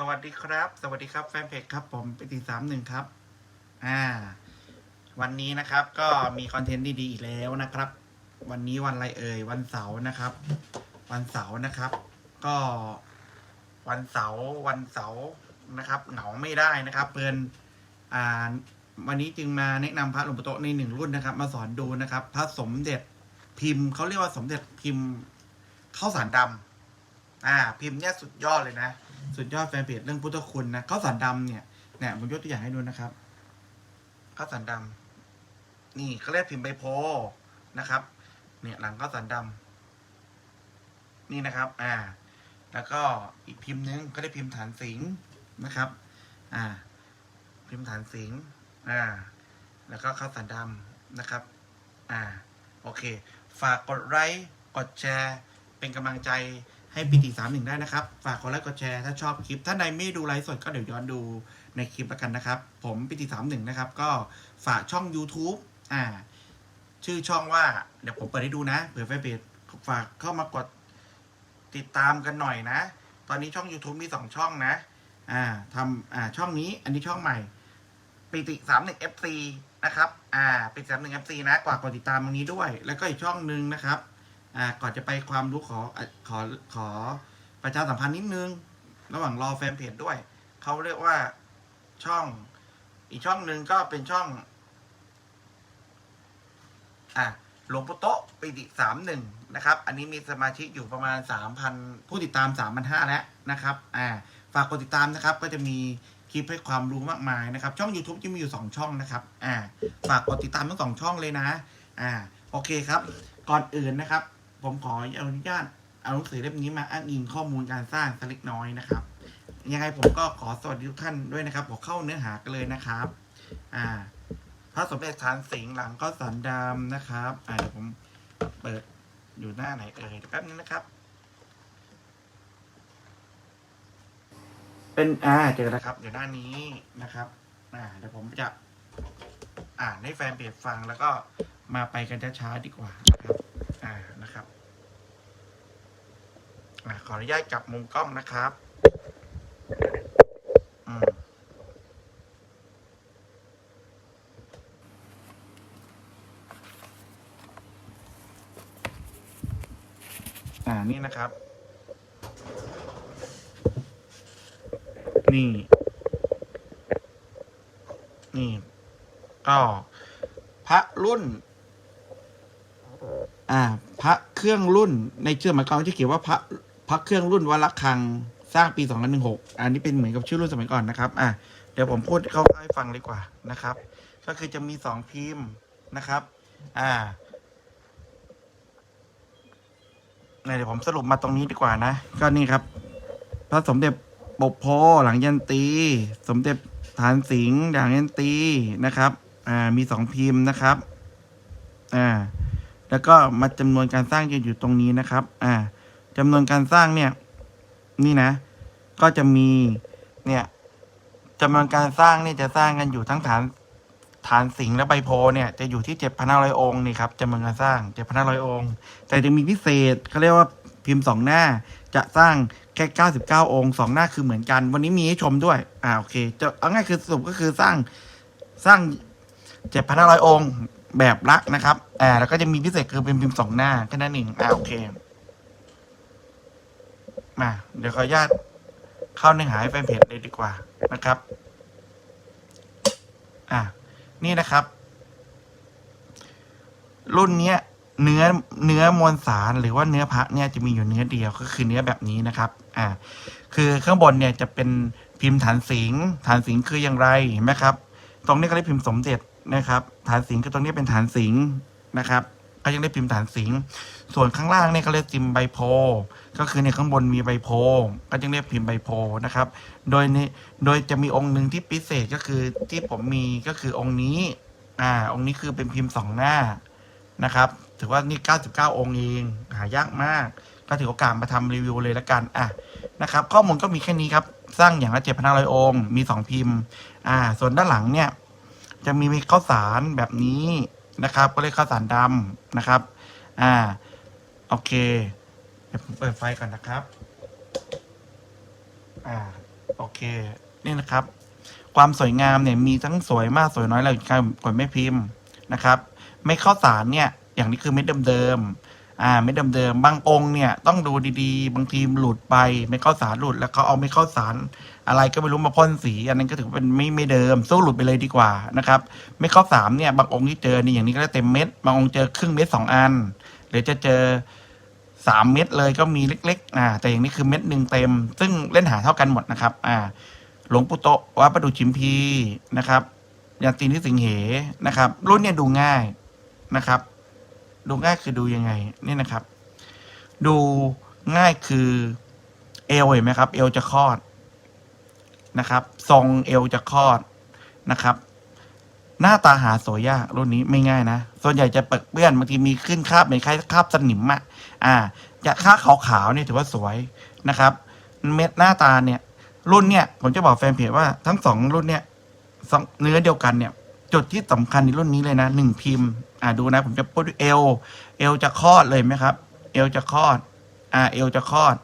สวัสดีครับ สวัสดีครับแฟนเพจครับผมปิติสามหนึ่งครับ อ่า วันนี้นะครับก็มีคอนเทนต์ดีๆอีกแล้วนะครับ วันนี้วันอะไรเอ่ยวันเสาร์นะครับ วันเสาร์นะครับ ก็วันเสาร์วันเสาร์นะครับ เหงาไม่ได้นะครับเพื่อนอ่าวันนี้จึงมาแนะนำพระหลวงปู่โตในหนึ่งรุ่นนะครับ มาสอนดูนะครับ พระสมเด็จพิมพ์เขาเรียกว่าสมเด็จพิมพ์ข้าวสารดำอ่า พิมพ์เนี่ยสุดยอดเลยนะ สุดยอดแฟนเพจเรื่องพุทธคุณนะข้าวสารดำเนี่ยเนี่ยผมยกตัวอย่างให้ดูนะครับข้าวสารดำนี่เขาเรียกพิมพ์ใบโพนะครับ เนี่ยหลังข้าวสารดำนี่นะครับ อ่า แล้วก็อีกพิมพ์นึงก็ได้พิมพ์ฐานสิงนะครับ อ่า พิมพ์ฐานสิงอ่า แล้วก็ข้าวสารดำนะครับ อ่า โอเค ฝากกดไลค์กดแชร์ เป็นกำลังใจ ให้ปีติสามหนึ่งได้นะครับ ฝากกดไลค์กดแชร์ถ้าชอบคลิป ถ้าใดไม่ดูไลฟ์สดก็เดี๋ยวย้อนดูในคลิปล้วกันนะครับ ผมปีติสามหนึ่งนะครับ ก็ฝากช่อง YouTube อ่า ชื่อช่องว่า เดี๋ยวผมเปิดให้ดูนะเผื่อแฟนเพจฝากเข้ามากดติดตามกันหน่อยนะ ตอนนี้ช่อง YouTube มีสองช่องนะ อ่าทำอ่าช่องนี้ อันนี้ช่องใหม่ปิติสามหนึ่ง FC นะครับ อ่าปิติสามหนึ่ง FC นะกว่ากดติดตามตรงนี้ด้วย แล้วก็อีกช่องหนึ่งนะครับ อ่าก่อนจะไปความรู้ขอขอขอประชาสัมพันธ์นิดนึง ระหว่างรอแฟนเพจด้วย เขาเรียกว่าช่อง อีกช่องหนึ่งก็เป็นช่อง อะหลวงปู่โตะปิติสามหนึ่งนะครับ อันนี้มีสมาชิกอยู่ประมาณสามพันผู้ติดตามสามพันห้าแล้วนะครับ อ่า ฝากกดติดตามนะครับ ก็จะมีคลิปให้ความรู้มากมายนะครับ ช่อง YouTube จะมีอยู่ 2 ช่องนะครับ อ่า ฝากกดติดตามทั้งสองช่องเลยนะ อ่า โอเคครับ ก่อนอื่นนะครับ ผมขออนุญาตเอาหนังสือเล่มนี้มาอ้างอิงข้อมูลการสร้างสักเล็กน้อยนะครับ ยังไงผมก็ขอสวัสดีทุกท่านด้วยนะครับขอเข้าเนื้อหากันเลยนะครับ อ่า พระสมเด็จฐานสิงห์หลังก็สันดำนะครับ อ่าเดี๋ยวผมเปิดอยู่หน้าไหนเอ่ยแป๊บนึงนะครับ เป็นอ่าเจอแล้วครับเดี๋ยวหน้านี้นะครับ อ่าเดี๋ยวผมจะอ่านให้แฟนเพจฟังแล้วก็มาไปกันช้าๆดีกว่านะครับ อ่านะครับอ่าขออนุญาตกลับมุมกล้องนะครับอืมอ่านี่นะครับ นี่ นี่ก็พระรุ่น อ่า พระเครื่องรุ่นในเชื่อหมายความที่เขียนว่าพระพระเครื่องรุ่นวัดระฆังสร้างปี2516 อันนี้เป็นเหมือนกับชื่อรุ่นสมัยก่อนนะครับอะเดี๋ยวผมพูดเข้าให้ฟังดีกว่านะครับ ก็คือจะมีสองพิมพ์นะครับ อ่าเนี่ยเดี๋ยวผมสรุปมาตรงนี้ดีกว่านะ ก็นี่ครับ พระสมเด็จปกโพหลังยันตี สมเด็จฐานสิงห์หลังยันตีนะครับ อ่ามีสองพิมพ์นะครับ อ่า แล้วก็มาจำนวนการสร้างจะอยู่ตรงนี้นะครับ อ่าจำนวนการสร้างเนี่ย นี่นะ ก็จะมี เนี่ยจำนวนการสร้างเนี่ยจะสร้างกันอยู่ทั้งฐานฐานสิงห์และใบโพเนี่ยจะอยู่ที่เจ็ดพันห้าร้อยองค์นี่ครับจำนวนการสร้างเจ็ดพันห้าร้อยองค์ แต่จะมีพิเศษเขาเรียกว่าพิมพ์สองหน้าจะสร้างแค่เก้าสิบเก้าองค์สองหน้าคือเหมือนกัน วันนี้มีให้ชมด้วย อ่าโอเค จะเอาง่ายคือสรุปก็คือสร้างสร้างเจ็ดพันห้าร้อยองค์ แบบละนะครับ อ่า แล้วก็จะมีพิเศษคือเป็นพิมพ์สองหน้าแค่นั้นเองอ่าโอเค มา เดี๋ยวขออนุญาตเข้าเนื้อหาให้แฟนเพจเลยดีกว่านะครับ อ่า นี่นะครับ รุ่นเนี้ย เนื้อเนื้อมวลสารหรือว่าเนื้อพระเนี่ยจะมีอยู่เนื้อเดียวก็คือเนื้อแบบนี้นะครับ อ่า คือข้างบนเนี่ยจะเป็นพิมพ์ฐานสิงฐานสิงคืออย่างไรเห็นไหมครับ ตรงนี้ก็เรียกพิมพ์สมเด็จ นะครับ ฐานสิงห์คือตรงนี้เป็นฐานสิงห์นะครับก็ยังได้พิมพ์ฐานสิงห์ส่วนข้างล่างเนี่ยเขาเรียกพิมพ์ใบโพ ก็คือในข้างบนมีใบโพ ก็ยังเรียกพิมพ์ใบโพนะครับ โดยในโดยจะมีองค์หนึ่งที่พิเศษก็คือที่ผมมีก็คือองค์นี้ อ่า องค์นี้คือเป็นพิมพ์สองหน้านะครับ ถือว่านี่ 99 องค์เอง หายากมาก ก็ถือโอกาสมาทำรีวิวเลยละกัน อะ นะครับ ข้อมูลก็มีแค่นี้ครับ สร้างอย่างละ7,500องค์ มี 2 พิมพ์ อ่า ส่วนด้านหลังเนี่ย จะมีข้าวสารแบบนี้นะครับ ก็เรียกข้าวสารดำนะครับ อ่า โอเคเดี๋ยวผมเปิดไฟก่อนนะครับ อ่า โอเค นี่นะครับ ความสวยงามเนี่ยมีทั้งสวยมากสวยน้อยแล้วการกดไม่พิมพ์นะครับ ไม่ข้าวสารเนี่ย อย่างนี้คือเม็ดเดิมๆ อ่าเม็ดเดิมๆบางองค์เนี่ยต้องดูดีๆ บางทีหลุดไปไม่เข้าสารหลุดแล้วเขาเอาไม่เข้าสาร อะไรก็ไม่รู้มาพ่นสีอันนั้นก็ถือเป็นไม่ไม่เดิมสู้หลุดไปเลยดีกว่านะครับไม่เข้าสามเนี่ยบางองค์ที่เจอนี่อย่างนี้ก็เต็มเม็ดบางองค์เจอครึ่งเม็ดสองอันหรือจะเจอสามเม็ดเลยก็มีเล็ก ๆ อ่า แต่อย่างนี้คือเม็ดหนึ่งเต็ม ซึ่งเล่นหาเท่ากันหมดนะครับ อ่า หลวงปู่โตวัดประดูชิมพีนะครับยันตีนิสิงเหนะครับ รุ่นเนี่ยดูง่ายนะครับ ดูง่ายคือดูยังไงนี่นะครับ ดูง่ายคือเอวเห็นไหมครับ เอวจะคลอดนะครับ ทรงเอวจะคลอดนะครับ หน้าตาหาสวยยากรุ่นนี้ไม่ง่ายนะ ส่วนใหญ่จะเปิดเปื้อนบางทีมีขึ้นคราบในคล้ายคราบสนิมอะอ่าจะค่าขาวๆเนี่ยถือว่าสวยนะครับ เม็ดหน้าตาเนี่ย รุ่นเนี่ย ผมจะบอกแฟนเพจว่าทั้งสองรุ่นเนี่ยเนื้อเดียวกันเนี่ย จุดที่สำคัญในรุ่นนี้เลยนะหนึ่งพิมพ์อ่าดูนะ ผมจะพูดเอลเอลจะคลอดเลยไหมครับ เอลจะคลอดอ่าเอลจะคลอด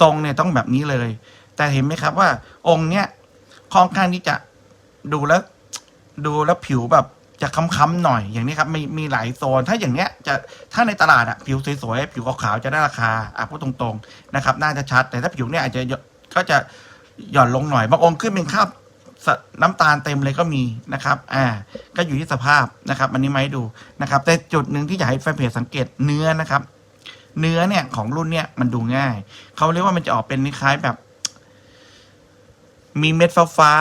ทรงเนี่ยต้องแบบนี้เลย แต่เห็นไหมครับว่า องค์เนี้ยค่อนข้างที่จะดูแล้ว ดูแล้วผิวแบบจะค้ำๆหน่อยอย่างนี้ครับมีมีหลายโซน ถ้าอย่างเนี้ยจะถ้าในตลาดอะผิวสวยๆผิวขาวๆจะได้ราคาอะพูดตรงๆนะครับ น่าจะชัด แต่ถ้าผิวเนี่ยอาจจะก็จะหย่อนลงหน่อยบางองค์ขึ้นเป็นคราบ น้ำตาลเต็มเลยก็มีนะครับ อ่า ก็อยู่ที่สภาพนะครับ อันนี้มาให้ดูนะครับ แต่จุดหนึ่งที่อยากให้แฟนเพจสังเกตเนื้อนะครับ เนื้อเนี่ยของรุ่นเนี่ยมันดูง่าย เขาเรียกว่ามันจะออกเป็นคล้ายแบบ มีเม็ดฟ้าฟ้า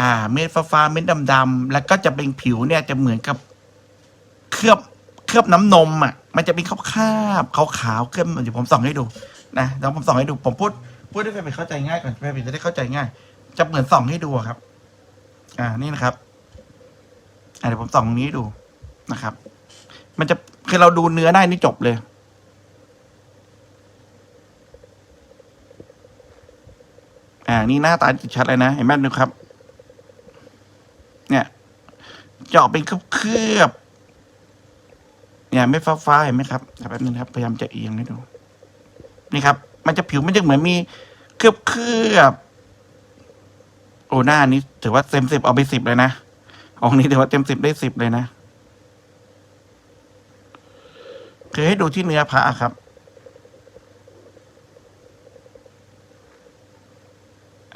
อ่า เม็ดฟ้าฟ้าเม็ดดำๆแล้วก็จะเป็นผิวเนี่ยจะเหมือนกับเคลือบเคลือบน้ำนมอะ มันจะเป็นคราบคาบขาวขาวๆเคลือบเดี๋ยวผมส่องให้ดูนะเดี๋ยวผมส่องให้ดู ผมพูดพูดให้แฟนๆเข้าใจง่ายก่อนแฟนๆจะได้เข้าใจง่าย จะเหมือนส่องให้ดูครับ อ่านี่นะครับเดี๋ยวผมส่องตรงนี้ดูนะครับ มันจะคือเราดูเนื้อได้นี่จบเลย อ่า นี่หน้าตาติดชัดเลยนะ เห็นไหมดูครับ เนี่ยจะออกเป็นเคลือบเนี่ยไม่ฟ้าฟ้าๆเห็นไหมครับแป๊บนึงครับ พยายามจะเอียงให้ดู นี่ครับ มันจะผิวมันจะเหมือนมีเคลือบเคลือบ โอ้หน้านี้ถือว่าเต็มสิบเอาไปสิบเลยนะองนี้ถือว่าเต็มสิบได้สิบเลยนะคือให้ดูที่เนื้อพระครับ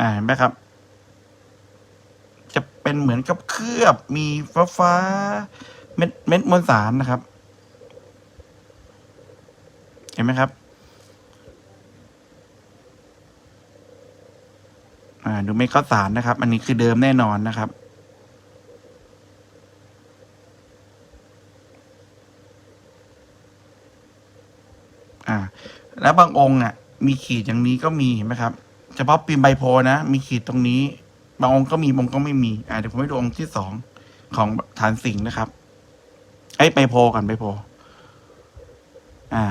อ่าเห็นไหมครับ จะเป็นเหมือนกับเคลือบมีฟ้าฟ้า เม็ดเม็ดมวลสารนะครับ เห็นไหมครับ อ่า ดูเม็ดข้าวสารนะครับ อันนี้คือเดิมแน่นอนนะครับ อ่า แล้วบางองค์อะ มีขีดอย่างนี้ก็มีเห็นไหมครับ เฉพาะปีมใบโพนะ มีขีดตรงนี้ บางองค์ก็มีบางองค์ก็ไม่มี อ่าเดี๋ยวผมให้ดูองค์ที่สองของฐานสิงห์นะครับไอ้ยใบโพก่อนใบโพ อ่า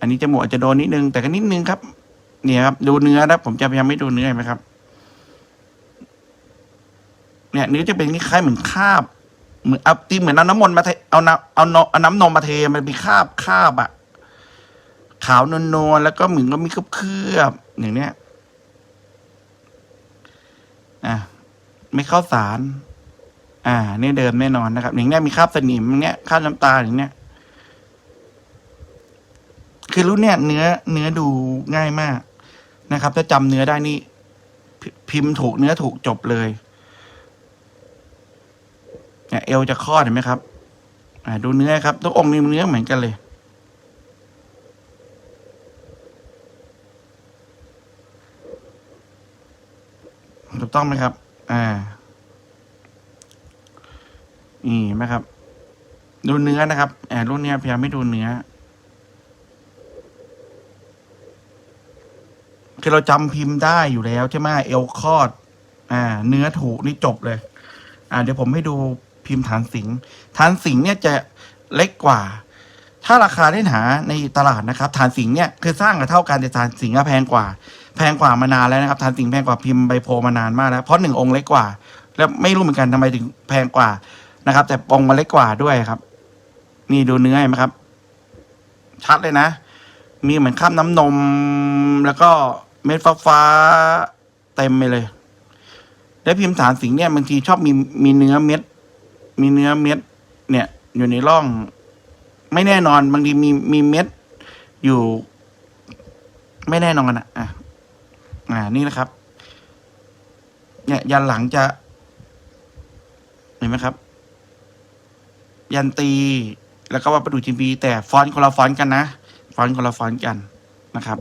อันนี้จมูกอาจจะโดนนิดนึงแต่ก็นิดนึงครับเนี่ยครับดูเนื้อนะผมจะพยายามไม่ดูเนื้อเห็นไหมครับ เนี่ยเนื้อจะเป็นคล้ายๆเหมือนคาบเหมือนเอาตีเหมือนเอาน้ำมนต์มาเทเอาน้ำเอานเอาน้ำนมมาเทมันเป็นคาบคาบอะขาวนวลๆแล้วก็เหมือนก็มีเคลือบๆอย่างเนี้ยอะไม่เข้าสาร อ่าเนี่เดิมแน่นอนนะครับ อย่างเนี้ยมีคราบสนิมอย่างเนี้ยคราบน้ำตาอย่างเนี้ย คือรุ่นเนี้ยเนื้อเนื้อดูง่ายมากนะครับ ถ้าจำเนื้อได้นี่ พิมพ์ถูกเนื้อถูกจบเลย เนี่ยเอวจะคลอดเห็นไหมครับ อ่าดูเนื้อครับทุกองค์นี่เนื้อเหมือนกันเลย ถูกต้องไหมครับ อ่านี่เห็นไหมครับ ดูเนื้อนะครับแอบรุ่นนี้พยายามไม่ดูเนื้อ คือเราจำพิมพ์ได้อยู่แล้วใช่ไหมเอลคอด อ่า เนื้อถูกนี่จบเลย อ่า เดี๋ยวผมให้ดู พิมพ์ฐานสิงฐานสิงเนี่ยจะเล็กกว่า ถ้าราคาได้หาในตลาดนะครับ ฐานสิงเนี่ยคือสร้างกับเท่ากันแต่ฐานสิงอะแพงกว่า แพงกว่ามานานแล้วนะครับ ฐานสิงแพงกว่าพิมพ์ใบโพมานานมากแล้วเพราะหนึ่งองค์เล็กกว่า แล้วไม่รู้เหมือนกันทำไมถึงแพงกว่านะครับ แต่องค์มันเล็กกว่าด้วยครับ นี่ดูเนื้อไหมครับ ชัดเลยนะ มีเหมือนข้ามน้ำนม แล้วก็เม็ดฟ้าฟ้าเต็มไปเลย แล้วพิมพ์ฐานสิงเนี่ยบางทีชอบมีมีเนื้อเม็ด มีเนื้อเม็ด เนี่ย อยู่ในร่อง ไม่แน่นอนบางทีมีมีเม็ด อยู่ ไม่แน่นอนอะ อะอ่านี่นะครับ เนี่ย ยันหลังจะ เห็นไหมครับ ยันตี แล้วก็ว่าประดูจิมพีแต่ฟอนต์คนละฟอนต์กันนะฟอนต์คนละฟอนต์กันนะครับ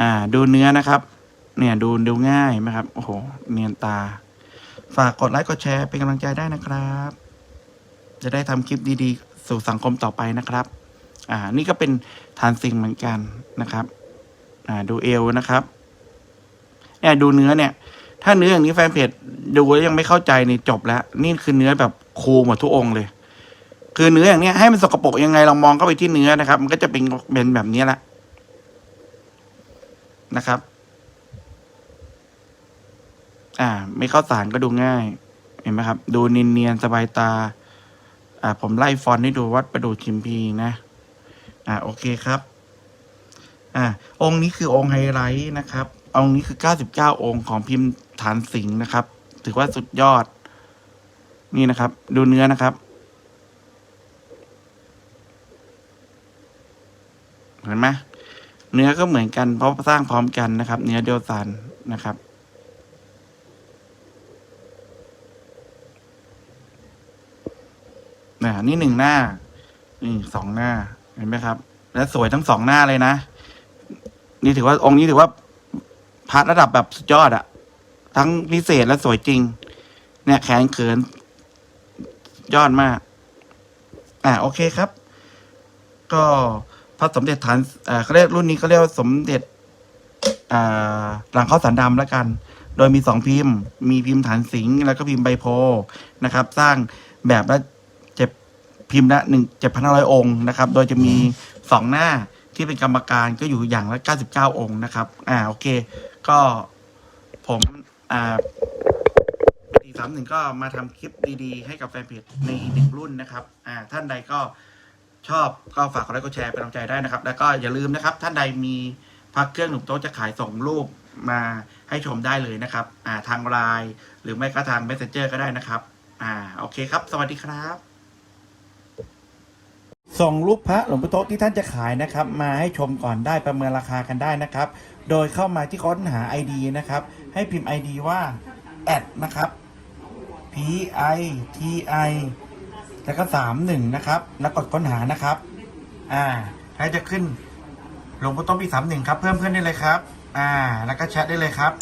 อ่า ดูเนื้อนะครับ เนี่ย ดูดูง่ายไหมครับ โอ้โห เนียนตา ฝากกดไลค์กดแชร์เป็นกำลังใจได้นะครับ จะได้ทำคลิปดีๆ สู่สังคมต่อไปนะครับ อ่า นี่ก็เป็นฐานสิ่งเหมือนกันนะครับ อ่า ดูเอวนะครับ เนี่ยดูเนื้อเนี่ย ถ้าเนื้ออย่างนี้แฟนเพจดูแล้วยังไม่เข้าใจนี่จบแล้ว นี่คือเนื้อแบบคูหมดทุกองค์เลย คือเนื้ออย่างเนี้ยให้มันสกปรกยังไงเรามองเข้าไปที่เนื้อนะครับ มันก็จะเป็นเป็นแบบนี้แหละนะครับ อ่า ไม่เข้าสารก็ดูง่าย เห็นไหมครับ ดูเนียนๆสบายตา อ่า ผมไล่ฟอนต์ให้ดูวัดประดูชิมพีนะ อ่า โอเคครับ อ่า องค์นี้คือองค์ไฮไลท์นะครับ องค์นี้คือ99องค์ของพิมพ์ฐานสิงห์นะครับ ถือว่าสุดยอด นี่นะครับ ดูเนื้อนะครับเห็นไหมเนื้อก็เหมือนกันเพราะสร้างพร้อมกันนะครับ เนื้อเดียวกันนะครับ นะนี่หนึ่งหน้า นี่สองหน้า เห็นไหมครับ และสวยทั้งสองหน้าเลยนะ นี่ถือว่าองค์นี้ถือว่าพาร์ทระดับแบบสุดยอดอะทั้งพิเศษและสวยจริง เนี่ยแขนเขิน ยอดมาก อ่าโอเคครับ ก็พระสมเด็จฐานอ่าเขาเรียกรุ่นนี้เขาเรียกว่าสมเด็จอ่าหลังข้าวสารดำแล้วกัน โดยมีสองพิมพ์ มีพิมพ์ฐานสิงห์แล้วก็พิมพ์ใบโพนะครับ สร้างแบบละ พิมพ์ละหนึ่งเจ็ดพันห้าร้อยองค์นะครับ โดยจะมีสองหน้าที่เป็นกรรมการก็อยู่อย่างละเก้าสิบเก้าองค์นะครับ อ่าโอเค ก็ผมอ่าปีสามหนึ่งก็มาทำคลิปดีๆ ให้กับแฟนเพจในอีกหนึ่งรุ่นนะครับ อ่า ท่านใดก็ชอบก็ฝากกดไลค์กดแชร์เป็นกำลังใจได้นะครับ แล้วก็อย่าลืมนะครับ ท่านใดมีพักเครื่องหนุ่มโต๊ะจะขายส่งรูปมาให้ชมได้เลยนะครับ อ่าทางไลน์หรือไม่ก็ทาง Messenger ก็ได้นะครับ อ่า โอเคครับ สวัสดีครับ ส่งรูปพระหลวงพ่อโต๊ะที่ท่านจะขายนะครับ มาให้ชมก่อนได้ประเมินราคากันได้นะครับ โดยเข้ามาที่ค้นหา ID นะครับ ให้พิมพ์ ID ว่าแอดนะครับ P I T I แล้วก็สามหนึ่งนะครับ แล้วกดค้นหานะครับ อ่าให้จะขึ้นหลวงพ่อโต๊ะปีสามหนึ่งครับ เพิ่มเพื่อนได้เลยครับ อ่า แล้วก็แชทได้เลยครับ